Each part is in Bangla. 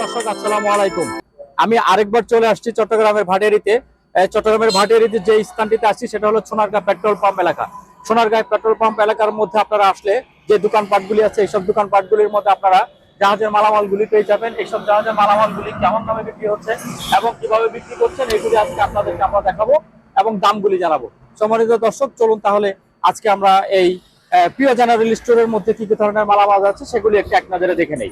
দর্শক আলাইকুম। আমি আরেকবার চলে আসছি চট্টগ্রামের ভাটিয়ারিতে। এই চট্টগ্রামের ভাটিয়ারিতে যে স্থানটিতে আসছি সেটা হলো সোনারগাঁ পেট্রোল পাম্প এলাকা। সোনারগাঁ পেট্রোল পাম্প এলাকার মধ্যে আপনারা আসলে যে দোকানপাটগুলি আছে, এইসব দোকানপাটগুলির মধ্যে আপনারা জাহাজের মালামালগুলি পেয়ে যাবেন। এইসব জাহাজের মালামালগুলি কেমন দামে বিক্রি হচ্ছে এবং কীভাবে বিক্রি করছেন এইগুলি আজকে আপনাদেরকে আমরা দেখাবো এবং দামগুলি জানাব। সম্মানিত দর্শক, চলুন তাহলে আজকে আমরা এই প্রিয় জেনারেল স্টোরের মধ্যে কি কি ধরনের মালামাল আছে সেগুলি একটু এক নজরে দেখে নেই।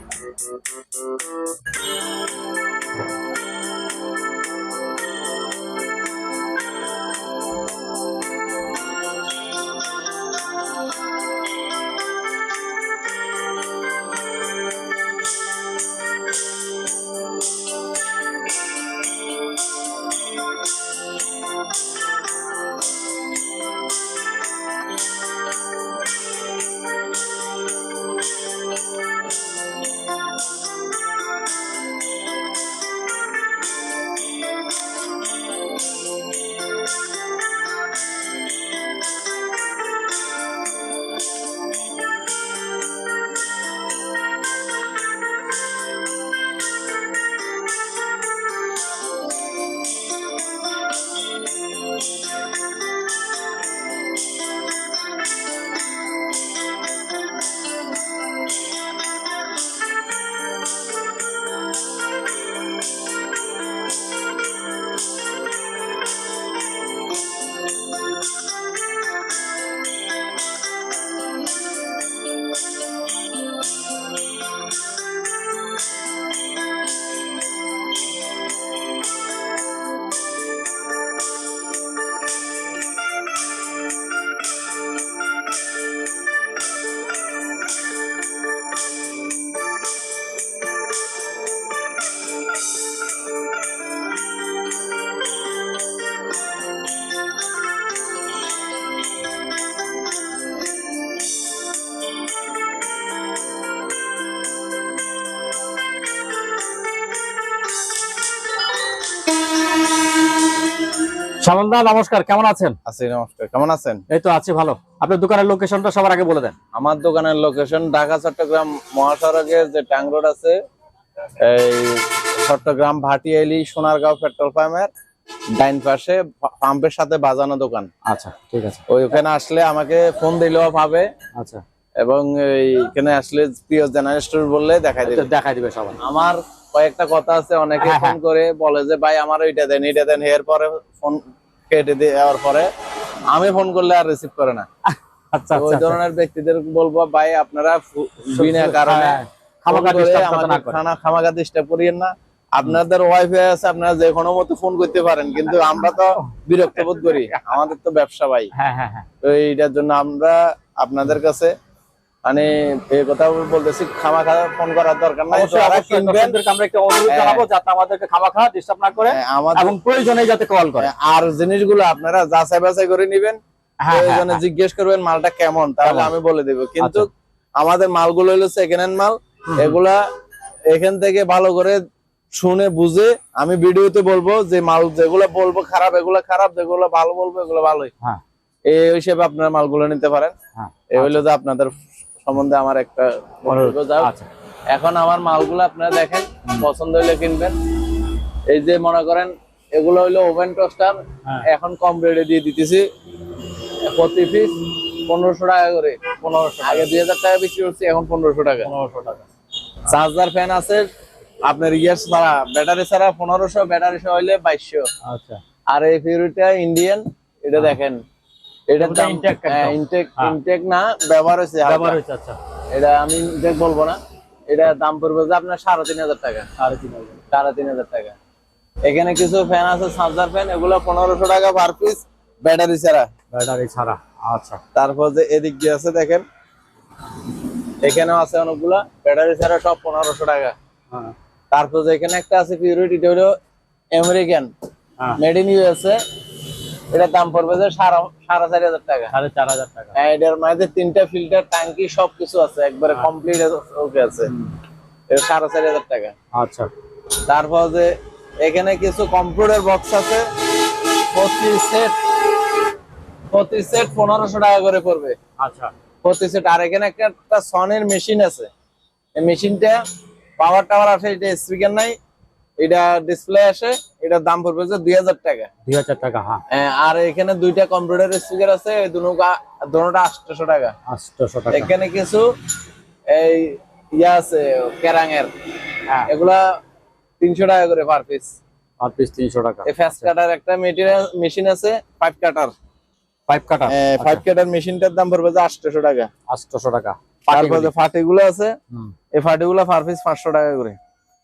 সামন্দা নমস্কার কেমন আছেন? আছি নমস্কার। কেমন আছেন? এই তো আছি ভালো। আপনার দোকানের লোকেশনটা সবার আগে বলে দেন। আমার দোকানের লোকেশন ঢাকা চট্টগ্রাম মহাসড়কের যে ট্যাং রোড আছে এই চট্টগ্রাম ভাটিয়ালি সোনারগাঁও পেট্রোল পাম্পের ডাইন পাশে পাম্পের সাথে বাজানো দোকান। আচ্ছা ঠিক আছে। ওই ওখানে আসলে আমাকে ফোন দিলেও পাবে আচ্ছা। এবং এইখানে আসলে প্রিয় জেনারেল স্টোর বললে দেখাই এটা দেবে দেখাই দিবে সবাই। আমার কয়েকটা কথা আছে অনেকে হ্যাঁ, ফোন করে বলে যে ভাই আমার ওইটা দেন এইটা দেন। এর পরে ফোন কেটে দেওয়ার পরে আমি ফোন করলে আর রিসিভ করে না। আচ্ছা ওই আচ্ছা। ধরনের ব্যক্তিদের বলব ভাই আপনারা বিনা কারণে হ্যাঁ, খামাখা ফোন করে disturb যাতে না ডিস্টার্ব করিয়েন আপনাদের ওয়াইফাই আছে আপনারা যে কোনো মতো ফোন করতে পারেন। কিন্তু আমরা তো বিরক্ত বোধ করি। আমাদের তো ব্যবসা ভাই। হ্যাঁ হ্যাঁ হ্যাঁ। তো এইটার জন্য আমরা আপনাদের কাছে মানে এই কথা বলতেছি খামাখা ফোন করার দরকার নাই আমরা একটা অনুরোধ হ্যাঁ। জানাব যাতে আমাদেরকে খামাখা ডিস্টার্ব না করে হ্যাঁ, এবং প্রয়োজনে যাতে কল করে। আর জিনিসগুলো আপনারা যাচাই বাছাই করে নিবেন হ্যাঁ, হ্যাঁ, প্রয়োজনে জিজ্ঞেস করবেন মালটা কেমন তাহলে আমি বলে দেব। কিন্তু আচ্ছা। আমাদের মালগুলো হলো সেকেন্ড হ্যান্ড মাল এগুলা এখান থেকে ভালো করে শুনে বুঝে আমি ভিডিওতে বলব যে মাল যেগুলো বলব খারাপ এগুলো খারাপ যেগুলো ভালো বলব এগুলো ভালোই। হ্যাঁ। এই হিসেবে আপনারা মালগুলো নিতে পারেন। হ্যাঁ, এই হইল যে আপনাদের সম্বন্ধে আমার একটা। আচ্ছা। এখন আমার মালগুলো আপনারা দেখেন পছন্দ হইলে কিনবেন। এই যে মনে করেন এগুলো হইল ওভেন টোস্টার হ্যাঁ। এখন কম রেটে দিয়ে দিতেছি। প্রতি পিস পনেরোশো টাকা করে। পনেরোশো আগে দুই হাজার টাকা বিক্রি করছি এখন পনেরোশো টাকা। পনেরোশো টাকা। চার্জার ফ্যান আছে আপনার ইয়ার ছাড়া ব্যাটারি ছাড়া পনেরোশো ব্যাটারি সহ হইলে বাইশশো। আচ্ছা। আর এই ফিউরিটা ইন্ডিয়ান এটা দেখেন এটা ইনটেক হ্যাঁ। ইনটেক না ব্যবহার হয়েছে ব্যবহার হয়েছে আচ্ছা। এটা আমি ইনটেক বলব না। এটা দাম পড়বে যে আপনার সাড়ে তিন হাজার টাকা। সাড়ে তিন হাজার। সাড়ে তিন হাজার টাকা। এখানে কিছু ফ্যান আছে চার্জার ফ্যান এগুলো পনেরোশো টাকা পার পিস ব্যাটারি ছাড়া। ব্যাটারি ছাড়া আচ্ছা। তারপর যে এদিক দিয়ে আছে দেখেন। এখানেও আছে অনেকগুলা ব্যাটারি ছাড়া সব পনেরোশো টাকা। হ্যাঁ। তারপর যে এখানে একটা আছে পিউরিটি হলো আমেরিকান হ্যাঁ। মেড ইন ইউএসএ এটার দাম পড়বে যে সাড়ে চারি হাজার টাকা। সাড়ে চার হাজার টাকা। হ্যাঁ, এটার মধ্যে তিনটা ফিল্টার ট্যাঙ্কি সবকিছু আছে একবারে কমপ্লিট ওকে আছে। এটা সাড়ে চারি হাজার টাকা। আচ্ছা। তারপর যে এখানে কিছু কম্পিউটার বক্স আছে প্রতি সেট প্রতি সেট পনেরোশো টাকা করে পড়বে। আচ্ছা। প্রতি সেট আর এখানে একটা একটা সনের মেশিন আছে। এই মেশিনটা পাওয়ার টাওয়ার আছে এটা স্পিকার নাই। এটা ডিসপ্লে আসে এটার দাম পড়বে যে দুই হাজার টাকা। দুই হাজার টাকা হ্যাঁ। হ্যাঁ, আর এখানে দুইটা কম্পিউটার স্পিকার আছে দুটো টাকা। আটশোশো টাকা। এখানে কিছু এই ইয়া আছে কেরাঙের হ্যাঁ। এগুলা তিনশো টাকা করে পার পিস পার পিস তিনশো টাকা। এই ফ্যাস কাটার একটা মেটেরিয়াল মেশিন আছে ফাইভ কাটার পাইপ কাটা ফাইভ কাটার মেশিনটার দাম পড়বে যে আটশো টাকা। আটশোশো টাকা। তারপরে ফাটিগুলো আছে এই ফাটিগুলো পার পিস পাঁচশো টাকা করে।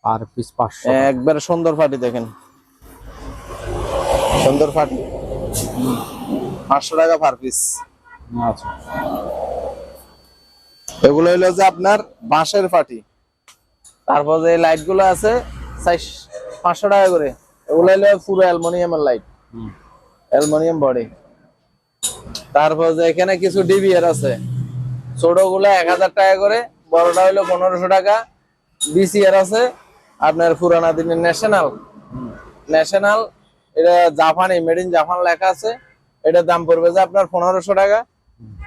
পার পিস পাঁচশো একবার সুন্দর ফাটি দেখেন। সুন্দর ফাটি। পাঁচশো টাকা পার পিস। আচ্ছা। এগুলো হলো যে আপনার বাঁশের ফাটি। তারপর যে লাইটগুলো আছে পাঁচশো টাকা করে। এগুলো হলো পুরো অ্যালমোনিয়ামের লাইট অ্যালমোনিয়াম বডি তারপর যে এখানে কিছু ডিবিআর আছে। ছোটগুলো এক হাজার টাকা করে বড়টা হলো পনেরোশো টাকা। বিসিআর আছে আপনার পুরানা দিনের ন্যাশনাল ন্যাশনাল এটা জাপানি মেড ইন জাপান লেখা আছে। এটার দাম পড়বে যে আপনার পনেরোশো টাকা।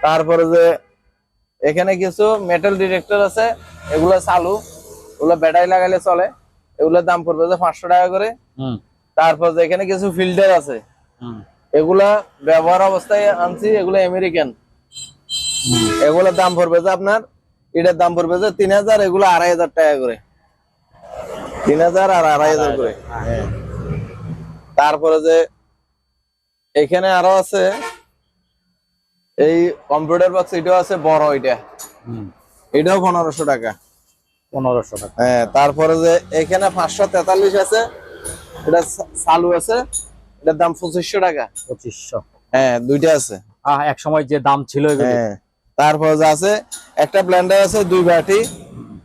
তারপরে যে এখানে কিছু মেটাল ডিটেক্টর আছে এগুলো চালু। ওগুলো ব্যাটারি লাগাইলে চলে। এগুলোর দাম পড়বে যে পাঁচশো টাকা করে। হুম। তারপর যে এখানে কিছু ফিল্টার আছে। এগুলা ব্যবহার অবস্থায় আনছি এগুলো আমেরিকান এগুলোর দাম পড়বে যে আপনার এটার দাম পড়বে যে তিন হাজার এগুলো আড়াই হাজার টাকা করে। তিন হাজার আর আড়াই হাজার করে। হ্যাঁ। তারপরে যে এখানে আরও আছে এই কম্পিউটার বক্স এটাও আছে বড় এটা। এটাও পনেরোশো টাকা। পনেরোশো টাকা। হ্যাঁ তারপরে যে এখানে পাঁচশো তেতাল্লিশ আছে এটা চালু আছে এটার দাম পঁচিশশো টাকা। পঁচিশশো। হ্যাঁ দুইটা আছে। এক সময় যে দাম ছিল হ্যাঁ তারপর যে আছে একটা ব্লেন্ডার আছে দুই বাটি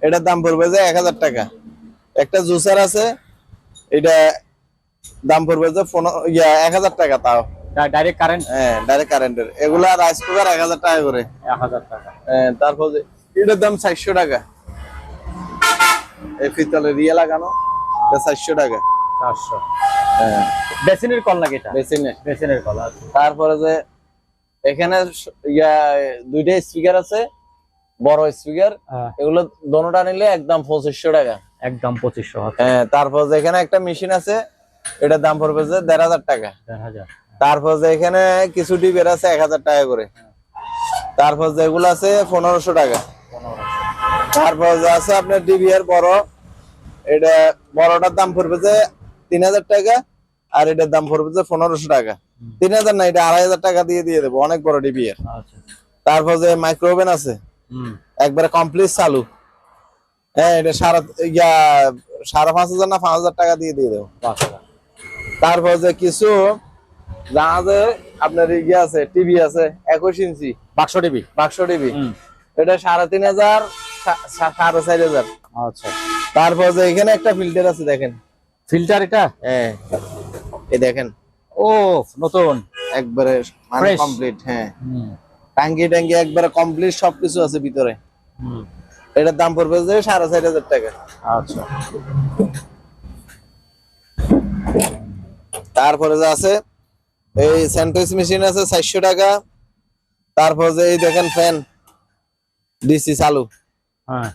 এটার দাম পড়বে যে এক হাজার টাকা। একটা জুসার আছে এটা দাম পড়বে যে ইয়া এক হাজার টাকা তাও। ডাইরেক্ট কারেন্ট হ্যাঁ ডাইরেক্ট কারেন্টের এগুলা রাইস কুকার এক হাজার টাকা করে। এক হাজার টাকা। হ্যাঁ, তারপর যে এটার দাম চারশো টাকা। এই পিতলের রিয়ে লাগানো চারশো টাকা। চারশো। হ্যাঁ। বেসিনের কল লাগে এটা? বেসিনের। কল আচ্ছা। তারপরে যে এখানে ইয়া দুইটা স্পিকার আছে বড় স্পিকার হ্যাঁ, এগুলো দোনোটা নিলে একদম পঁচিশশো টাকা। একদম পঁচিশশো হ্যাঁ তারপর যে এখানে একটা মেশিন আছে এটার দাম পড়বে যে দেড় হাজার টাকা। তারপর যে এখানে কিছু ডিবের আছে এক হাজার টাকা করে। তারপর যেগুলো আছে পনেরোশো টাকা। তারপর আছে আপনার ডিবিআর বড় এটা বড়টার দাম পড়বে যে তিন হাজার টাকা আর এটার দাম পড়বে যে পনেরোশো টাকা। তিন হাজার না এটা আড়াই হাজার টাকা দিয়ে দিয়ে দেবো অনেক বড় ডিবিআর। আচ্ছা। তারপর যে মাইক্রোওভেন আছে হুম। একবারে কমপ্লিট চালু। হ্যাঁ এটা সারা ইয়া সাড়ে পাঁচ হাজার না পাঁচ হাজার টাকা দিয়ে দিয়ে দেবো পাঁচ হাজার। তারপর যে কিছু জাহাজে আপনার ইয়ে আছে টিভি আছে একুশ ইঞ্চি। বাক্স টিভি? বাক্স টিভি। এটা সাড়ে তিন হাজার সাড়ে চার হাজার। আচ্ছা। তারপর যে এখানে একটা ফিল্টার আছে দেখেন। ফিল্টার এটা? হ্যাঁ। এই দেখেন। ও নতুন। একবারে মানে কমপ্লিট হ্যাঁ। হুম। টাঙ্কি টাঙ্কি একবারে কমপ্লিট সবকিছু আছে ভিতরে। হুম। এটার দাম পড়বে যে সাড়ে চার হাজার টাকা। আচ্ছা। তারপরে যে আছে এই স্যান্ডউইচ মেশিন আছে চারশো টাকা। তারপর যে এই দেখেন ফ্যান ডিসি চালু। হ্যাঁ।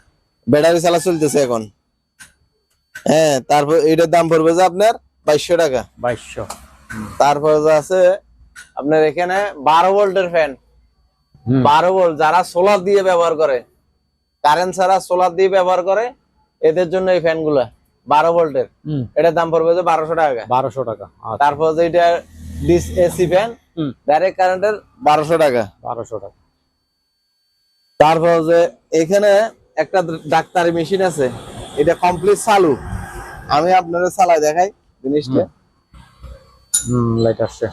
ব্যাটারি চালা চলতেছে এখন। হ্যাঁ তারপর এটার দাম পড়বে যে আপনার বাইশশো টাকা। বাইশশো। তারপর যে আছে আপনার এখানে বারো ভোল্টের ফ্যান বারো ভোল্ট যারা সোলার দিয়ে ব্যবহার করে কারেন্ট ছাড়া সোলার দিয়ে ব্যবহার করে এদের জন্য এই ফ্যানগুলা বারো ভোল্টের। এটার দাম পড়বে যে বারোশো টাকা বারোশো টাকা আচ্ছা। তারপর যে এটা ডিস এসি ফ্যান ডাইরেক্ট কারেন্টের বারোশো টাকা। বারোশো টাকা। তারপর যে এখানে একটা ডাক্তারি মেশিন আছে এটা কমপ্লিট চালু। আমি আপনারা চালাই দেখাই জিনিসটা। হুম। লাইট আসছে।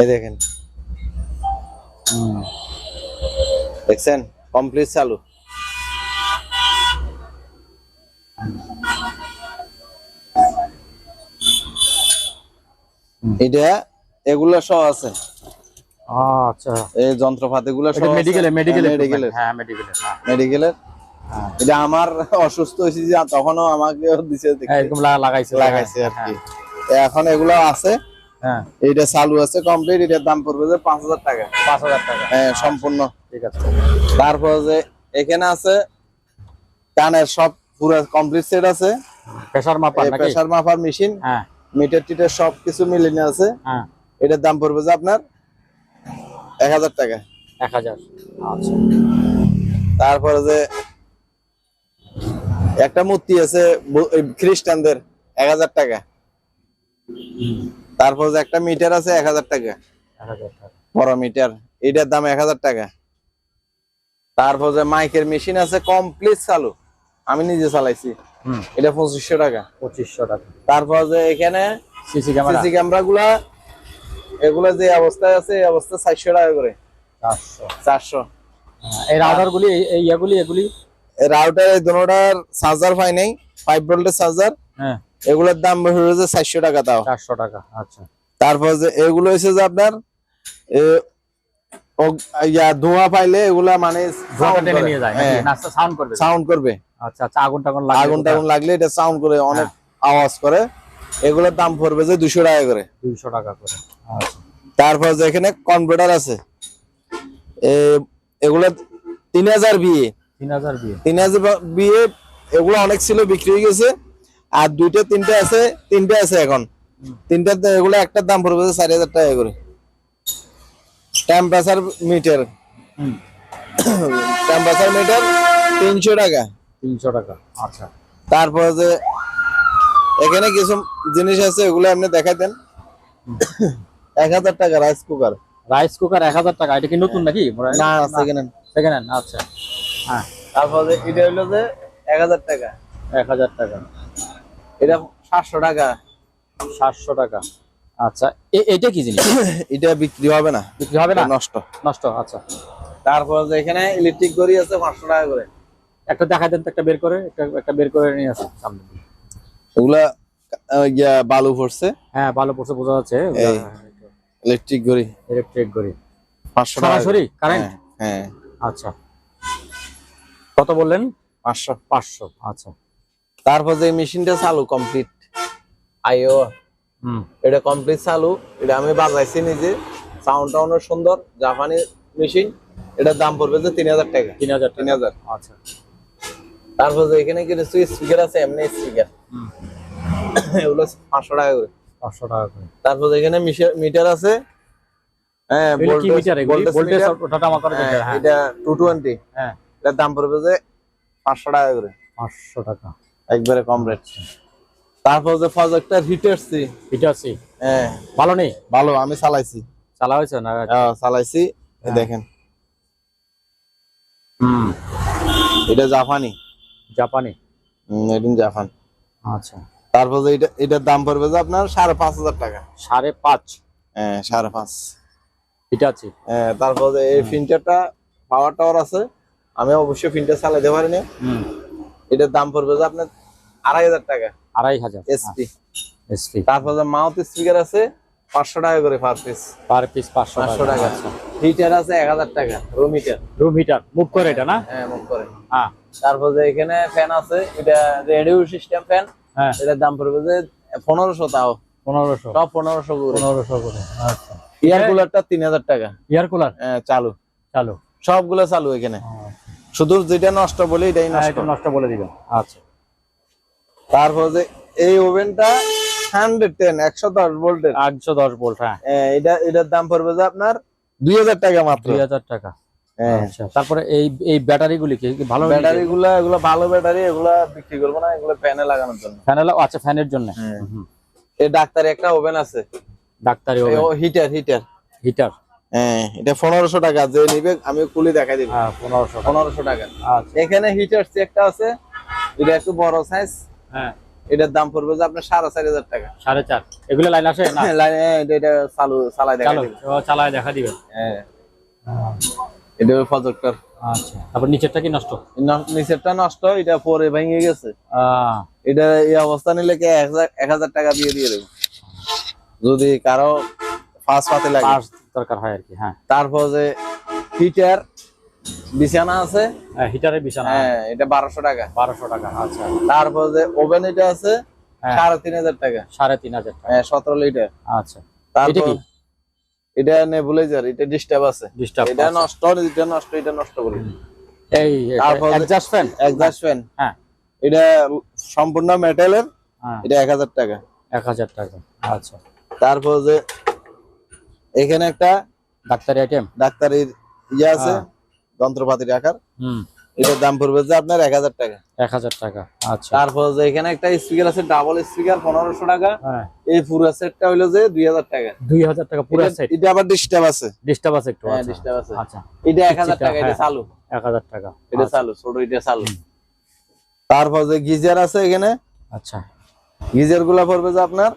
এই দেখেন। হুম। দেখছেন? কমপ্লিট চালু। এটা এগুলো সহ আছে। আচ্ছা। এই যন্ত্রপাতি গুলো এটা মেডিকেলে মেডিকেলে মেডিকেলের হ্যাঁ মেডিকেলে হ্যাঁ হ্যাঁ। এটা আমার অসুস্থ হয়েছি যে তখনও আমাকে দিছে এরকম লাগাইছে। লাগাইছে আর। কি। এখন এগুলো আছে। হ্যাঁ। এইটা চালু আছে কমপ্লিট এটার দাম পড়বে যে পাঁচ হাজার টাকা। পাঁচ হাজার টাকা। হ্যাঁ সম্পূর্ণ। ঠিক আছে। তারপর যে এখানে আছে কানের সব পুরো কমপ্লিট সেট আছে। প্রেশার মাপার নাকি? প্রেসার মাপার মেশিন হ্যাঁ। মিটার টিটার সব কিছু মিলিয়ে আছে। হ্যাঁ। এটার দাম পড়বে যে আপনার এক হাজার টাকা। এক হাজার। আচ্ছা। তারপরে যে একটা মূর্তি আছে খ্রিস্টানদের এক হাজার টাকা। তারপর যে একটা মিটার আছে এক হাজার টাকা। বড় মিটার এটার দাম এক হাজার টাকা। তারপর যে মাইকের মেশিন আছে কমপ্লিট চালু। আমি নিজে চালাইছি। এটা পঁচিশশো টাকা। পঁচিশশো টাকা। তারপর যে এখানে সিসি ক্যামেরা। সিসি ক্যামেরা গুলা এগুলা যে অবস্থায় আছে এই অবস্থায় চারশো টাকা করে। চারশো। চারশো। এই রাউটার গুলি এই- এই ইয়াগুলি এগুলি? রাউটার এই দুটার চার্জার পাই নাই। ফাইভ ভোল্টের চার্জার। হ্যাঁ। এগুলোর দাম হয়েছে চারশো টাকা তাও চারশো টাকা আচ্ছা। তারপর যে এগুলো হয়েছে যে আপনার ধোঁয়া পাইলে এগুলা মানে হ্যাঁ। সাউন্ড করবে? আচ্ছা আচ্ছা আগুন টাগুন আগুন টাগুন লাগলে এটা সাউন্ড করে অনেক আওয়াজ করে। এগুলোর দাম পড়বে যে দুশো টাকা করে। টাকা করে আচ্ছা। তারপর যে এখানে কম্পিউটার আছে এ- এগুলো তিন হাজার বিয়ে তিন হাজার দিয়ে তিন হাজার বিয়ে এগুলো অনেক ছিল বিক্রি হয়ে গেছে। আর দুইটা তিনটা আছে তিনটা আছে এখন। তিনটা এগুলো একটার দাম পড়বে চারি হাজার টাকা করে। টেম্পারেচার মিটার টেম্পারেচার মিটার তিনশো টাকা। তিনশো টাকা আচ্ছা। তারপর যে এখানে কিছু জিনিস আছে এগুলো আপনি দেখাতেন এক হাজার টাকা রাইস কুকার রাইস কুকার এক হাজার টাকা এটা কি নতুন নাকি? না সেকেন্ড হ্যান্ড সেকেন্ড হ্যান্ড আচ্ছা। হ্যাঁ। তারপর যে এটা হলো যে এক হাজার টাকা। এক হাজার টাকা। এটা সাতশো টাকা। সাতশো টাকা। আচ্ছা এটা কি জিনিস? এটা বিক্রি হবে না। বিক্রি হবে না? নষ্ট। নষ্ট আচ্ছা। তারপর যে এখানে ইলেকট্রিক গড়ি আছে পাঁচশো টাকা করে। একটা দেখা দেন তো একটা বের করে একটা একটা বের করে নিয়ে আসুন সামনে। আহ, বালু পড়ছে। হ্যাঁ ভালো পড়ছে বোঝা যাচ্ছে। ইলেকট্রিক গড়ি। ইলেকট্রিক গড়ি। পাঁচশো টাকা সরাসরি কারেন্ট হ্যাঁ, হ্যাঁ। আচ্ছা। কত বললেন? পাঁচশো। পাঁচশো আচ্ছা। তারপর যে মেশিনটা চালু কমপ্লিট আইও। এটা কমপ্লিট চালু। এটা আমি বাজাইছি নিজে। সাউন্ডটা অনেক সুন্দর। জাপানি মেশিন। এটার দাম পড়বে যে তিন হাজার টাকা। তিন হাজার তিন হাজার। আচ্ছা। তারপর যে এখানে কিছু স্পিকার আছে এমনি স্পিকার এগুলো পাঁচশো টাকা করে। পাঁচশো টাকা করে। তারপর যে এখানে মিটার আছে। হ্যাঁ এটা টু টোয়েন্টি হ্যাঁ। এটার দাম পড়বে যে পাঁচশো টাকা করে। পাঁচশো টাকা। একবারে কম রেট তারপর যে প্রজেক্টর হিটার সি এটা আছে হ্যাঁ। ভালো নেই? ভালো আমি চালাইছি। চালা হয়েছে না? হ্যাঁ, চালাইছি। হ্যাঁ। দেখেন। হুম। এটা জাপানি। জাপানি? ইন জাপান আচ্ছা। তারপর যে এটা এটার দাম পড়বে যে আপনার সাড়ে পাঁচ হাজার টাকা। সাড়ে পাঁচ? হ্যাঁ সাড়ে পাঁচ। এটা আছে? হ্যাঁ তারপর যে এই ফিল্টারটা পাওয়ার টাওয়ার আছে আমি অবশ্যই ফিল্টার চালাইতে পারিনি হুম। এটার দাম পড়বে যে আপনার আড়াই হাজার টাকা। আড়াই হাজার এসপি এসপি তারপর মাউথ স্পিকার আছে পাঁচশো টাকা করে পার পিস পার পিস পাঁচশো টাকা। আচ্ছা। হিটার আছে এক হাজার টাকা room heater room heater move করে এটা না? হ্যাঁ মন করে। হ্যাঁ তারপর যে এখানে ফ্যান আছে এটা রেডিও সিস্টেম ফ্যান হ্যাঁ। এটার দাম পড়বে যে পনেরোশো তাও। পনেরোশো। সব পনেরোশো করে। পনেরোশো করে আচ্ছা। এয়ার কুলারটা তিন হাজার টাকা। এয়ার কুলার হ্যাঁ, চালু। চালু। সবগুলো চালু এখানে। শুধু যেটা নষ্ট বলে এটাই হ্যাঁ নষ্ট। নষ্ট বলে দিবেন। আচ্ছা। তারপর যে এই ওভেনটা হান্ড্রেড টেন একশো দশ ভোল্টের। আটশো দশ ভোল্ট হ্যাঁ। এটা এটার দাম পড়বে যে আপনার দুই হাজার টাকা মাত্র। দুই হাজার টাকা। হ্যাঁ। আচ্ছা তারপরে এই এই ব্যাটারি গুলি কি ভালো ব্যাটারি? গুলা এগুলো ভালো ব্যাটারি এগুলা বিক্রি করব না এগুলো ফ্যানে লাগানোর জন্য। ফ্যানেল আচ্ছা ফ্যানের জন্য। হ্যাঁ। এই ডাক্তারি একটা ওভেন আছে। ডাক্তারি হিটার হিটার। হিটার? হ্যাঁ এটা পনেরোশো টাকা যে নিবে আমি কুলি দেখাই দিবি। হ্যাঁ পনেরোশো পনেরোশো টাকা। আচ্ছা। এখানে হিটার একটা আছে এটা একটু বড় সাইজ হ্যাঁ। এটার দাম পড়বে যে আপনার সাড়ে চারি হাজার টাকা। সাড়ে চার। এগুলো লাইন আসে না? লাইনে এটা চালু চালাই দেখা চালো? দিবি। চালায় দেখা দিবেন হ্যাঁ। এটা প্রজেক্টর আচ্ছা। তারপর নিচেরটা কি নষ্ট? নিচেরটা নষ্ট এটা পরে ভেঙে গেছে। এটা এই অবস্থা নিলে কি এক হাজার- টাকা দিয়ে দিয়ে দেবো। যদি কারও ফার্স্ট পাতে লাগে। দরকার হয় আর কি হ্যাঁ। তারপর যে হিটার বিছানা আছে? হ্যাঁ, হিটারের বিছানা হ্যাঁ এটা বারোশো টাকা। বারোশো টাকা আচ্ছা। তারপর যে ওভেন এটা আছে হ্যাঁ। সাড়ে তিন হাজার টাকা। সাড়ে তিন হাজার টাকা। হ্যাঁ সতেরো লিটার। আচ্ছা। তারপর কি? এটা নেবুলাইজার এটা ডিস্টার্ব আছে। ডিস্টার্ব এটা নষ্ট এটা নষ্ট এটা নষ্ট করে এই তারপর- অ্যাডজাস্ট ফ্যান একজাস্ট ফ্যান হ্যাঁ। এটা সম্পূর্ণ মেটালের হ্যাঁ। এটা এক হাজার টাকা। এক হাজার টাকা আচ্ছা। তারপর যে এখানে একটা ডাক্তারি আইটেম ডাক্তারির ইয়ে আছে হ্যাঁ। যন্ত্রপাতি রাখার এটার দাম পড়বে যে আপনার এক হাজার টাকা। এক হাজার টাকা আচ্ছা। তারপর যে এখানে একটা স্পিকার আছে ডাবল স্পিকার পনেরোশো টাকা। হ্যাঁ। এই পুরো সেটটা হইল যে দুই হাজার টাকা। দুই হাজার টাকা পুরো সেট এটা আবার ডিস্টার্ব আছে। ডিস্টার্ব আছে একটু হ্যাঁ আচ্ছা ডিস্টার্ব আছে। আচ্ছা। এটা এক হাজার টাকা এটা হ্যাঁ। চালু। এক হাজার টাকা এটা আচ্ছা, চালু ছোট এটা চালু। তারপর যে গিজার আছে এখানে আচ্ছা। গিজারগুলা পড়বে যে আপনার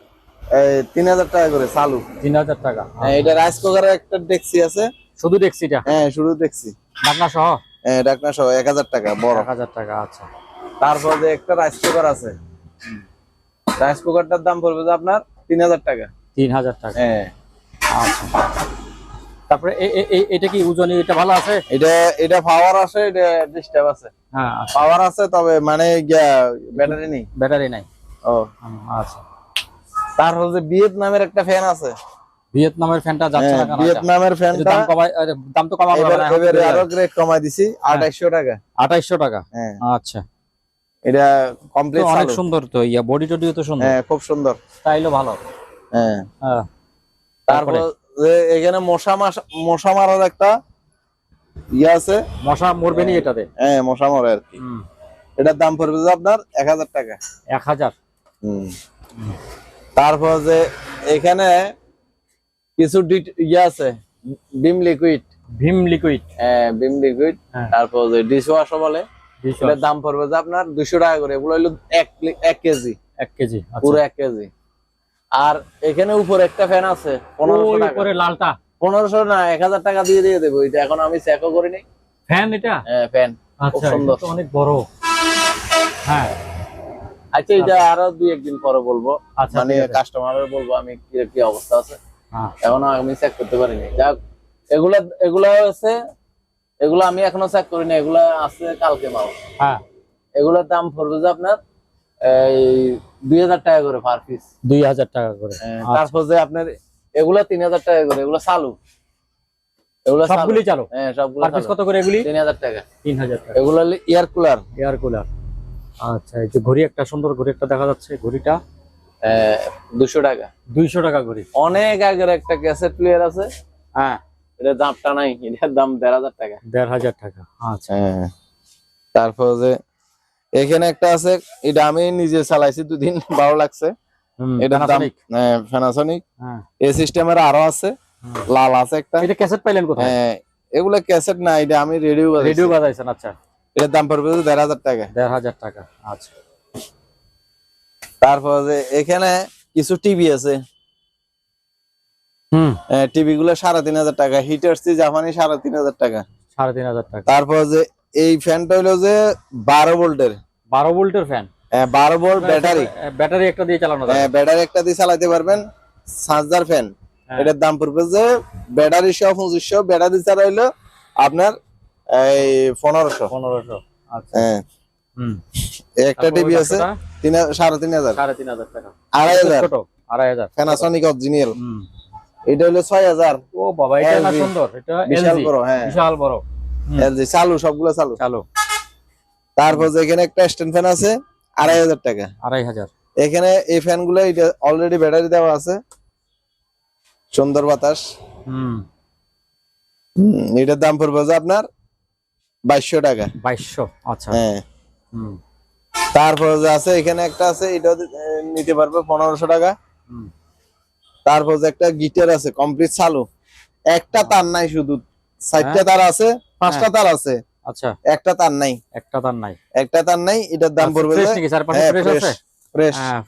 তিন হাজার টাকা করে চালু। তিন হাজার টাকা হ্যাঁ, এটা রাইস কুকারের একটা ডেক্সি আছে। শুধু দেখছিটা হ্যাঁ শুধু দেখছি ঢাকনা সহ? হ্যাঁ ডাকনা সহ এক হাজার টাকা বড়। এক হাজার টাকা আচ্ছা। তারপর যে একটা রাইস কুকার আছে। রাইস কুকারটার দাম পড়বে যে আপনার তিন হাজার টাকা। তিন হাজার টাকা। হ্যাঁ। আচ্ছা। তারপরে এটা কি ওজনে এটা ভালো আছে? এটা এটা পাওয়ার আছে এটা ডিস্টার্ব আছে। হ্যাঁ পাওয়ার আছে তবে মানে ব্যাটারি নেই। ব্যাটারি নাই। ও। আচ্ছা। তারপর যে ভিয়েতনামের একটা ফ্যান আছে। ভিয়েতনামের ফ্যানটা যাচ্ছে না হ্যাঁ, কেন? ভিয়েতনামের? ফ্যানটা দাম কমাই দাম তো কমাবো না। এবারে আরও। রেট কমাই দিছি আঠাইশো টাকা। আঠাইশশো টাকা? হ্যাঁ। আচ্ছা। এটা কমপ্লিট অনেক সুন্দর তো ইয়া বডি টডিও তো সুন্দর। হ্যাঁ খুব সুন্দর। স্টাইলও ভালো। হ্যাঁ। হ্যাঁ। তারপর এখানে মশা মশা মারার একটা ইয়ে আছে। মশা মরবে নি এটাতে? হ্যাঁ মশা মারে আর কি। এটার দাম পড়বে যে আপনার এক হাজার টাকা। এক হাজার? হুম। তারপর যে এখানে কিছু ইয়ে আছে বিম লিকুইড ভীম লিকুইড হ্যাঁ বিম লিকুইড হ্যাঁ। তারপর যে ডিশ ওয়াশও বলে এটার দাম পড়বে যে আপনার দুশো টাকা করে এগুলো হইল এক এক কেজি। এক কেজি আচ্ছা। পুরো এক কেজি। আর এখানে উপরে একটা ফ্যান আছে পনেরোশো ওই টাকা। উপরে লালটা। পনেরোশো না এক হাজার টাকা দিয়ে দিয়ে দেবো এটা এখন আমি চেকও করিনি। ফ্যান এটা? হ্যাঁ ফ্যান আচ্ছা সুন্দর। তো অনেক বড়। হ্যাঁ। আচ্ছা এটা আরও দুই একদিন পরে বলব। আচ্ছা মানে কাস্টমারের বলব আমি কি কি অবস্থা আছে। এখনও আমি চেক করতে পারিনি। যাক এগুলা এগুলা আছে এগুলো আমি এখনও চেক করিনি এগুলা আছে কালকে মাল। হ্যাঁ। এগুলোর দাম পড়বে যে আপনার এই দুই হাজার টাকা করে পার পিস দুই হাজার টাকা করে। আচ্ছা। তারপর যে আপনার এগুলা তিন হাজার টাকা করে এগুলো চালু। এগুলো। সবগুলি চালু? হ্যাঁ সবগুলো পার পিস কত করে এগুলি? তিন হাজার টাকা। তিন হাজার টাকা। এগুলো এয়ার কুলার এয়ার কুলার আচ্ছা এই যে ঘড়ি একটা সুন্দর ঘড়ি একটা দেখা যাচ্ছে ঘড়িটা। দুশো টাকা। দুইশো টাকা অনেক আগের একটা ক্যাসেট প্লেয়ার আছে। হ্যাঁ দামটা নাই এটার দাম দেড় হাজার টাকা। দেড় হাজার টাকা। আচ্ছা। হ্যাঁ তারপর যে এখানে একটা আছে এটা আমি নিজে চালাইছি দুদিন ভালো লাগছে। এটার দাম Panasonic? হ্যাঁ এই সিস্টেমের আরও আছে লাল আছে একটা। এটা ক্যাসেট পাইলেন কোথায়? হ্যাঁ এগুলো ক্যাসেট না এটা আমি রেডিও রেডিও বাজাইছেন আচ্ছা। এটার দাম পড়বে দেড় হাজার টাকা। দেড় হাজার টাকা আচ্ছা। তারপর যে এখানে কিছু টিভি আছে। হুম। টিভি গুলো সাড়ে তিন হাজার টাকা হিটারসি জাপানি সাড়ে তিন হাজার টাকা। সাড়ে তিন হাজার টাকা। তারপর যে এই ফ্যানটা হইল যে বারো ভোল্টের। বারো ভোল্টের ফ্যান বারো ভোল্ট ব্যাটারি। ব্যাটারি একটা দিয়ে চালানো যায়। ব্যাটারি একটা দিয়ে চালাতে পারবেন চার্জার ফ্যান হ্যাঁ। এটার দাম পড়বে যে ব্যাটারি সহ পঁচিশশো ব্যাটারি ছাড়া হইল আপনার এই পনেরোশো। পনেরোশো। আচ্ছা। হ্যাঁ। একটা টিভি আছে সাড়ে তিন হাজার। সাড়ে তিন হাজার টাকা। আড়াই হাজার। ছোট আড়াই হাজার। ফ্যানাসনিক অরিজিনাল এটা হলো ছয় হাজার। ও বাবা এটা না সুন্দর এটা বিশাল বড় হ্যাঁ। বিশাল বড়। এলজি চালু সবগুলো চালু। চালো। তারপর যে এখানে একটা স্ট্যান্ড ফ্যান আছে আড়াই হাজার টাকা। আড়াই হাজার। এখানে এই ফ্যানগুলো এটা অলরেডি ব্যাটারি দেওয়া আছে। সুন্দর বাতাস। হুম। হুম, এটার দাম পড়বে আপনার বাইশশো টাকা। বাইশশো আচ্ছা। হ্যাঁ। তারপর যে আছে এখানে একটা আছে এটা নিতে পারবে পনেরোশো টাকা। তারপর যে একটা গিটার আছে কমপ্লিট চালু। একটা তার নাই শুধু। চারটা তার আছে পাঁচটা তার আছে। আচ্ছা। একটা তার নাই। একটা তার নাই। একটা তার নাই এটার দাম পড়বে ফ্রেশ হ্যাঁ। হ্যাঁ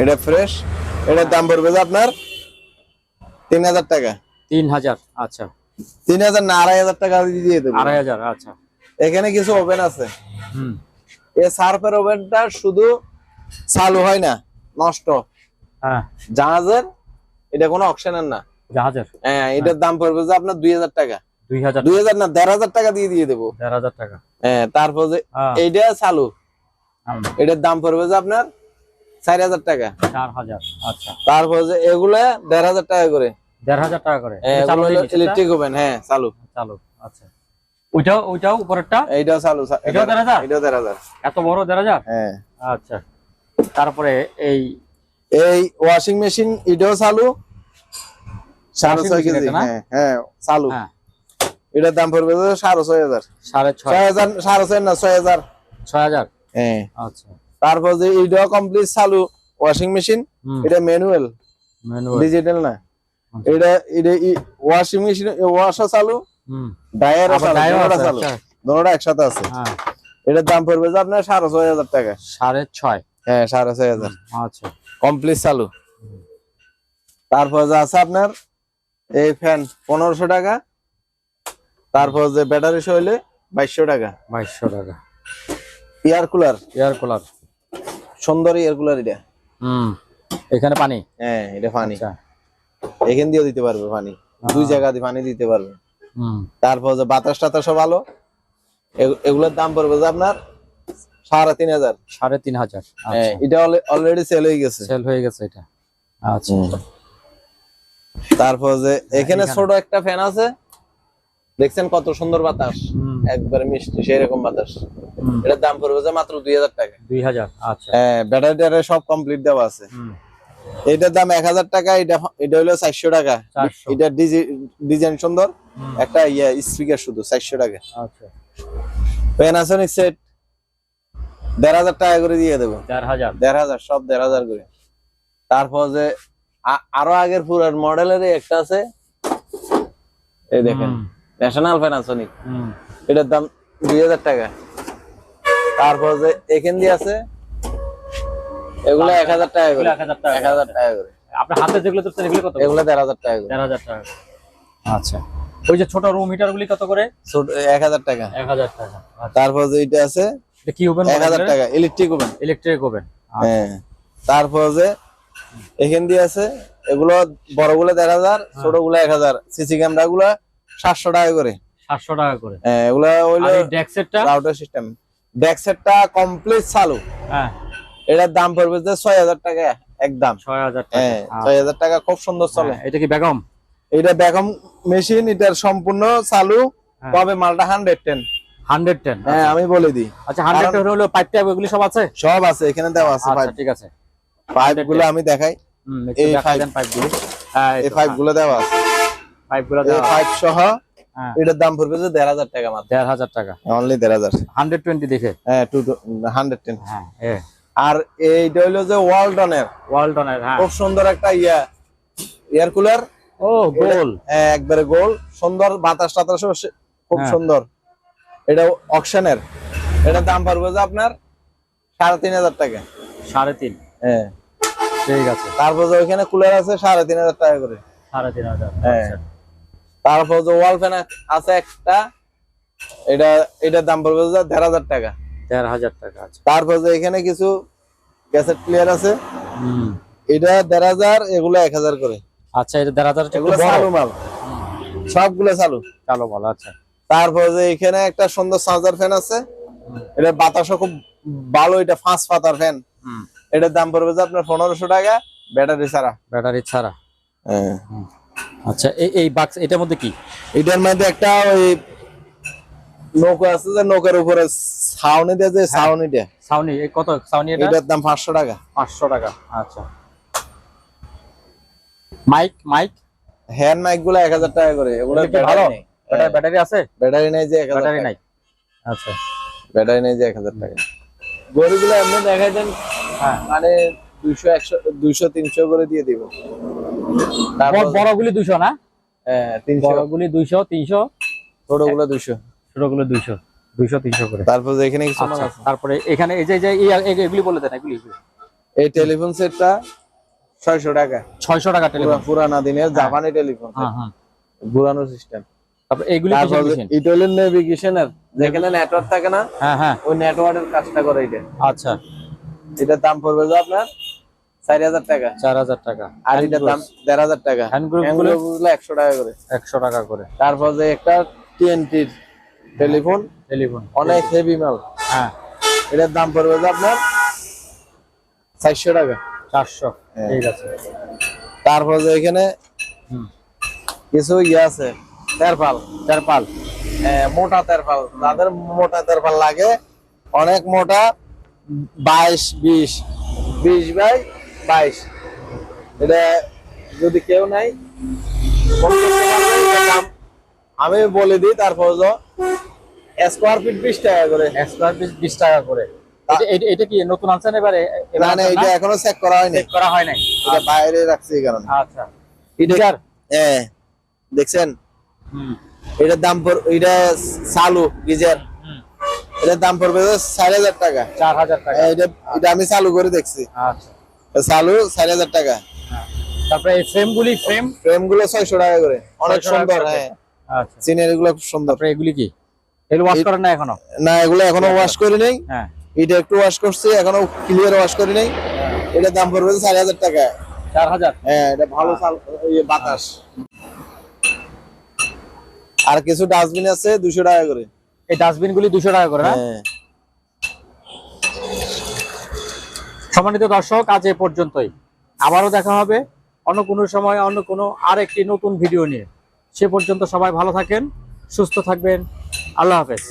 এটা ফ্রেশ এটার দাম পড়বে আপনার তিন হাজার টাকা। তিন হাজার আচ্ছা। তিন হাজার না আড়াই হাজার টাকা দিয়ে দেবো। আড়াই হাজার আচ্ছা। এখানে কিছু ওভেন আছে। হুম। এই সার্ফের ওভেনটা শুধু চালু হয় না নষ্ট। হ্যাঁ। জাহাজের এটা কোনো অপশনের না। জাহাজের? হ্যাঁ এটার দাম পড়বে যে আপনার দুই হাজার টাকা। দুই হাজার না দেড় হাজার টাকা দিয়ে দিয়ে দেবো। দেড় হাজার টাকা। হ্যাঁ তারপর যে হ্যাঁ। এইটা চালু। এটার দাম পড়বে যে আপনার চার হাজার টাকা। চার হাজার আচ্ছা। তারপর যে এগুলা দেড় হাজার টাকা করে। দেড় হাজার টাকা করে। হ্যাঁ? ইলেকট্রিক ওভেন হ্যাঁ চালু। চালু আচ্ছা। ওইটাও ওইটাও উপরেরটা? এইটাও চালু এটাও দেড় হাজার? এটাও দেড় হাজার। এত বড় দেড় হাজার? হ্যাঁ। আচ্ছা। তারপরে এই এই ওয়াশিং মেশিন এটাও চালু। সাড়ে ছয় কেজি? হ্যাঁ হ্যাঁ চালু। হ্যাঁ। এটার দাম পড়বে সাড়ে ছয় হাজার। সাড়ে ছয়। হাজার সাড়ে ছয় না ছয় হাজার? ছয় হাজার? হ্যাঁ। আচ্ছা। তারপর যে এটাও কমপ্লিট চালু ওয়াশিং মেশিন এটা ম্যানুয়াল ম্যানুয়াল ডিজিটাল না। আচ্ছা। এটা এটা ওয়াশিং মেশিন ওয়াশও চালু চালু আচ্ছা। একসাথে আছে। হ্যাঁ। এটার দাম পড়বে যে আপনার সাড়ে ছয় হাজার টাকা। সাড়ে ছয়। হ্যাঁ সাড়ে ছয় হাজার। আচ্ছা। কমপ্লিট চালু। তারপর যে আছে আপনার এই ফ্যান পনেরোশো টাকা। তারপর যে ব্যাটারি সইলে বাইশশো টাকা। বাইশশো টাকা। এয়ার কুলার এয়ার কুলার সুন্দর এয়ার কুলার এটা। হুম। এখানে পানি? হ্যাঁ এটা পানি। আচ্ছা। এখান দিয়েও দিতে পারবে পানি। দুই জায়গা দিয়ে পানি দিতে পারবে। তারপর যে বাতাস টাতাসও ভালো এগু- এগুলোর দাম পড়বে যে আপনার সাড়ে তিন হাজার। সাড়ে তিন হাজার হ্যাঁ, এটা অলরেডি সেল হয়ে গেছে। সেল হয়ে গেছে এটা। আচ্ছা। তারপর যে এখানে এখানে। ছোট একটা ফ্যান আছে। দেখছেন কত সুন্দর বাতাস। একবারে মিষ্টি সেরকম বাতাস। এটার দাম পড়বে যে মাত্র দুই হাজার টাকা। দুই হাজার আচ্ছা। হ্যাঁ ব্যাটারি ট্যাটারি সব কমপ্লিট দেওয়া আছে। এটার দাম এক হাজার টাকা এটা এটা হলো চারশো টাকা। 400 এটা ডিজাইন সুন্দর। একটা ইয়ে স্পিকার শুধু চারশো টাকা। আচ্ছা। প্যানাসনিক সেট দেড় হাজার টাকা করে দিয়ে দেবো। হাজার? দেড় হাজার সব দেড় হাজার করে। তারপর যে আরও আগের পুরান মডেলের একটা আছে। এই দেখেন ন্যাশনাল প্যানাসনিক হুম, এটার দাম দুই হাজার টাকা। তারপর যে এখান দিয়ে আছে এগুলো এক হাজার টাকা করে। এগুলো 1000 টাকা এক হাজার টাকা করে। আপনার হাতে যেগুলো এগুলো কত? এগুলো দেড় হাজার টাকা করে। দেড় হাজার টাকা আচ্ছা। ওই যে ছোট রুম হিটার গুলি কত করে? এক হাজার টাকা। এক হাজার টাকা। আচ্ছা। তারপর যে এটা আছে এটা কি ওভেন এক হাজার টাকা ইলেকট্রিক ওভেন ইলেকট্রিক ওভেন হ্যাঁ। তারপর যে এখান দিয়ে আছে এগুলো বড়গুলো দেড় হাজার ছোটগুলো এক হাজার। সিসি ক্যামেরা গুলো সাতশো টাকা করে। সাতশো টাকা করে। হ্যাঁ, এগুলো হইল আর এই ডেক সেটটা রাউটার সিস্টেম ডেক সেটটা কমপ্লিট চালু। হ্যাঁ। এটার দাম পড়বে যে ছয় হাজার টাকা একদম। ছয় হাজার টাকা। হ্যাঁ আচ্ছা। ছয় হাজার টাকা খুব সুন্দর চলে। হ্যাঁ, এটা কি বেগম? এটা ব্যাকম মেশিন এটার সম্পূর্ণ চালু হ্যাঁ। তবে মালটা হান্ড্রেড টেন হান্ড্রেড টেন হ্যাঁ আমি বলে দিই। আচ্ছা হান্ড্রেড টেন হলো পাইপ টাইপ এগুলি সব আছে? সব আছে এখানে দেওয়া আছে আচ্ছা ঠিক আছে। পাইপগুলো আমি দেখাই। এই পাইপ গুলি। হ্যাঁ এই পাইপগুলো দেওয়া আছে। পাইপগুলো দেওয়া পাইপ সহ হ্যাঁ। এটার দাম পড়বে যে দেড় হাজার টাকা মাত্র। দেড় হাজার টাকা। অনলি দেড় হাজার। হান্ড্রেড টোয়েন্টি দেখে? হ্যাঁ টু হান্ড্রেড টেন হ্যাঁ আর এইটা হইল যে ওয়ালটনের ওয়ালটনের হ্যাঁ। খুব সুন্দর একটা ইয়া এয়ার কুলার। ও গোল। একবারে গোল। সুন্দর বাতাস টাতাস খুব হ্যাঁ। সুন্দর। এটা অকশনের। এটার দাম পড়বে যে আপনার সাড়ে তিন হাজার টাকা। সাড়ে তিন। হ্যাঁ। ঠিক আছে। তারপর যে ওইখানে কুলার আছে সাড়ে তিন হাজার টাকা করে। সাড়ে তিন হাজার হ্যাঁ। আচ্ছা। তারপর যে ওয়াল ফ্যান আছে একটা এটা এটার দাম পড়বে যে দেড় হাজার টাকা। দেড় হাজার টাকা আছে তারপর যে এখানে কিছু গ্যাসেট ক্লিয়ার আছে এটা দেড় হাজার এগুলো এক হাজার করে। আচ্ছা এটা দেড় হাজার এগুলো চালু মাল। সবগুলো চালু। চালো বলো আচ্ছা। তারপর যে এখানে একটা সুন্দর চার্জার ফ্যান আছে। এটা বাতাসও খুব ভালো এটা পাঁচ পাতার ফ্যান এটার দাম পড়বে যে আপনার পনেরোশো টাকা ব্যাটারি ছাড়া। ব্যাটারি ছাড়া। হ্যাঁ। আচ্ছা এই এই বাক্স এটার মধ্যে কি? এটার মধ্যে একটা ওই নৌকা আছে যে নৌকার উপরে ছাউনি দিয়ে যে ছাউনি দেয়। এই কত? এটা? এটার দাম পাঁচশো টাকা। পাঁচশো টাকা আচ্ছা। Mic mic? হ্যান্ড মাইকগুলো এক হাজার টাকা করে। এগুলো এগুলো কি ভালো? ব্যাটারি আছে? ব্যাটারি নাই যে এক হাজার ব্যাটারি নাই। আচ্ছা। ব্যাটারি নেই যে এক হাজার টাকা। গড়িগুলো এমনি দেখাই দেন হ্যাঁ। মানে দুইশো একশো দুইশো তিনশো করে দিয়ে দিব। তারপর বড়- বড়গুলি দুইশো না? হ্যাঁ তিনশো। বড়গুলি দুইশো তিনশো? ছোটগুলো দুইশো। ছোটগুলো দুইশো। দুইশো তিনশো করে। তারপর যে এখানে কিছু আচ্ছা আছে। তারপরে এখানে এই যে এগুলি বলে দেন এগুলি। এই টেলিফোন সেটটা ছয়শো টাকা। ছয়শো টাকা টেলিফোন। পুরা- পুরানা দিনের জাপানি টেলিফোন হ্যাঁ হ্যাঁ। ঘুরানো সিস্টেম মেশিন ইটালিয়ান নেভিগেশনের যেখানে নেটওয়ার্ক থাকে না হ্যাঁ হ্যাঁ। ওই নেটওয়ার্কের কাজটা করে এটা। আচ্ছা। এটার দাম পড়বে যে আপনার চারি হাজার টাকা। চার হাজার টাকা। আর এটার দাম দেড় হাজার টাকা। একশো টাকা করে। একশো টাকা করে। তারপর যে একটা টিএনটির টেলিফোন টেলিফোন। অনেক হেভি মাল। হ্যাঁ। এটার দাম পড়বে যে আপনার চারশো টাকা। চারশো হ্যাঁ। ঠিক আছে। তারপর যে এখানে কিছু ইয়ে আছে তেরপাল। চারপাল হ্যাঁ, মোটা তেরপাল। যাদের মোটা তেরপাল লাগে অনেক মোটা বাইশ বিশ। বিশ বাই বাইশ। এটা যদি কেউ নাই আমি বলে দিই তারপর স্কোয়ার ফিট বিশ টাকা করে। স্কোয়ার ফিট বিশ টাকা করে। এটা- কি নতুন আনছেন এবারে? না না এটা এখনও চেক করা হয়নি। চেক করা হয় নাই এটা বাইরে রাখছি এই কারণে। আচ্ছা। হ্যাঁ দেখছেন? হুম। এটার দাম পড়- এটা চালু গিজার। এটার দাম পড়বে চার হাজার টাকা। চার হাজার টাকা। হ্যাঁ, এটা এটা আমি চালু করে দেখছি। আচ্ছা। চালু চার হাজার টাকা। তারপরে এই ফ্রেম গুলি ফ্রেম ফ্রেমগুলো ছয়শো টাকা করে। অনেক সুন্দর হ্যাঁ। আচ্ছা। চীনের এগুলো খুব সুন্দর। তারপরে এগুলি কি? এগুলো ওয়াশ করেন না এখনও? না এগুলো এখনও ওয়াশ করি নাই। হ্যাঁ। এটা একটু ওয়াশ করছি এখনও ক্লিয়ার ওয়াশ করি নাই। এটার দাম পড়বে চার হাজার টাকা। চার হাজার? হ্যাঁ এটা ভালো বাতাস। আর কিছু ডাস্টবিন আছে দুশো টাকা করে। এই ডাস্টবিন গুলি দুশো টাকা করে হ্যাঁ। সম্মানিত দর্শক আজ এ পর্যন্তই। আবারও দেখা হবে অন্য কোনো সময় অন্য কোনো আর একটি নতুন ভিডিও নিয়ে। সে পর্যন্ত সবাই ভালো থাকেন সুস্থ থাকবেন। আল্লাহ হাফেজ।